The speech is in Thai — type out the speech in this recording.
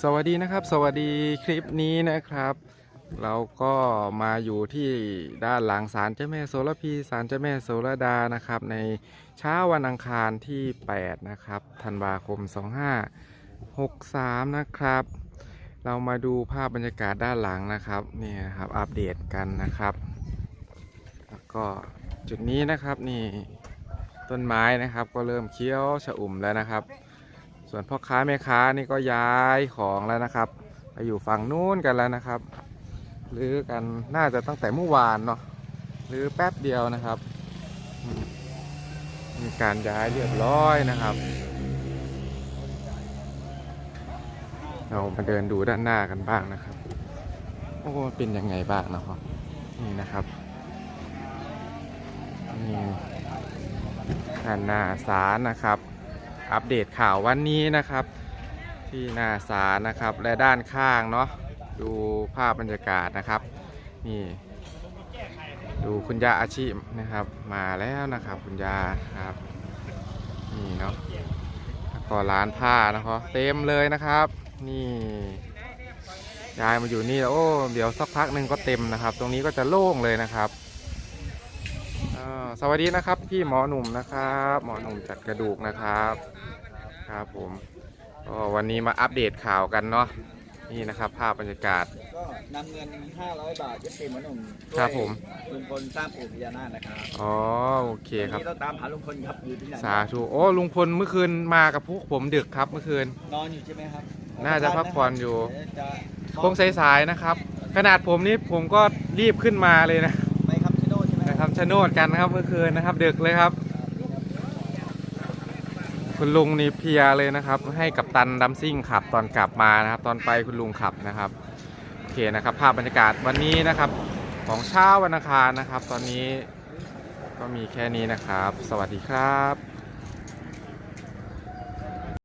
สวัสดีนะครับ สวัสดีคลิปนี้นะครับ เราก็มาอยู่ที่ด้านหลังศาลเจ้าแม่โสระพีศาลเจ้าแม่โสระดานะครับ ในเช้าวันอังคารที่ 8 นะครับธันวาคม 2563 นะครับ เรามาดูภาพบรรยากาศด้านหลังนะครับนี่นะครับอัปเดตกันนะครับ แล้วก็จุดนี้นะครับนี่ต้นไม้นะครับก็เริ่มเคี้ยวชะอุ่มแล้วนะครับ ส่วนพ่อค้าแม่ค้านี่ก็ย้ายของแล้วนะครับ ไปอยู่ฝั่งนู้นกันแล้วนะครับหรือกันน่าจะตั้งแต่เมื่อวานเนาะหรือแป๊บเดียวนะครับมมีการย้ายเรียบร้อยนะครับ เรามาเดินดูด้านหน้ากันบ้างนะครับ โอ้เป็นยังไงบ้างนะครับ นี่นะครับนี่ด้านหน้าศาลนะครับ อัปเดตข่าววันนี้นะครับ ที่หน้าศาลนะครับ และด้านข้างเนาะดูภาพบรรยากาศนะครับ นี่ ดูคุณยาอาชีพนะครับ มาแล้วนะครับคุณยาครับนี่เนาะก็ร้านผ้านะครับเต็มเลยนะครับ นี่ยายมาอยู่นี่แล้วโอ้เดี๋ยวสักพักหนึ่งก็เต็มนะครับ ตรงนี้ก็จะโล่งเลยนะครับ สวัสดีนะครับพี่หมอหนุ่มนะครับ หมอหนุ่มจัดกระดูกนะครับครับผมก็วันนี้มาอัปเดตข่าวกันเนาะนี่นะครับ ภาพบรรยากาศ ก็นำเงิน 500 บาทยัดเต็มหมอหนุ่มครับผม ลุงพลสร้างปู่พญานาคนะครับอ๋อโอเคครับ วันนี้ต้องตามหาลุงพลครับอยู่ที่ไหนสาธุโอ้ลุงพลเมื่อคืนมากับพวกผมดึกครับเมื่อคืน นอนอยู่ใช่ไหมครับน่าจะพักผ่อนอยู่ เดี๋วจะ คงสายๆนะครับ ขนาดผมนี่ผมก็รีบขึ้นมาเลยนะไปคำชะโนดใช่ไหม นะโนดกันนะครับเมื่อคืนนะครับดึกเลยครับ คุณลุงนี่เพียเลยนะครับ ให้กับตันดัมซิ่งขับตอนกลับมานะครับ ตอนไปคุณลุงขับนะครับโอเคนะครับ ภาพบรรยากาศวันนี้นะครับ ของเช้าวันอังคารนะครับ ตอนนี้ก็มีแค่นี้นะครับ สวัสดีครับ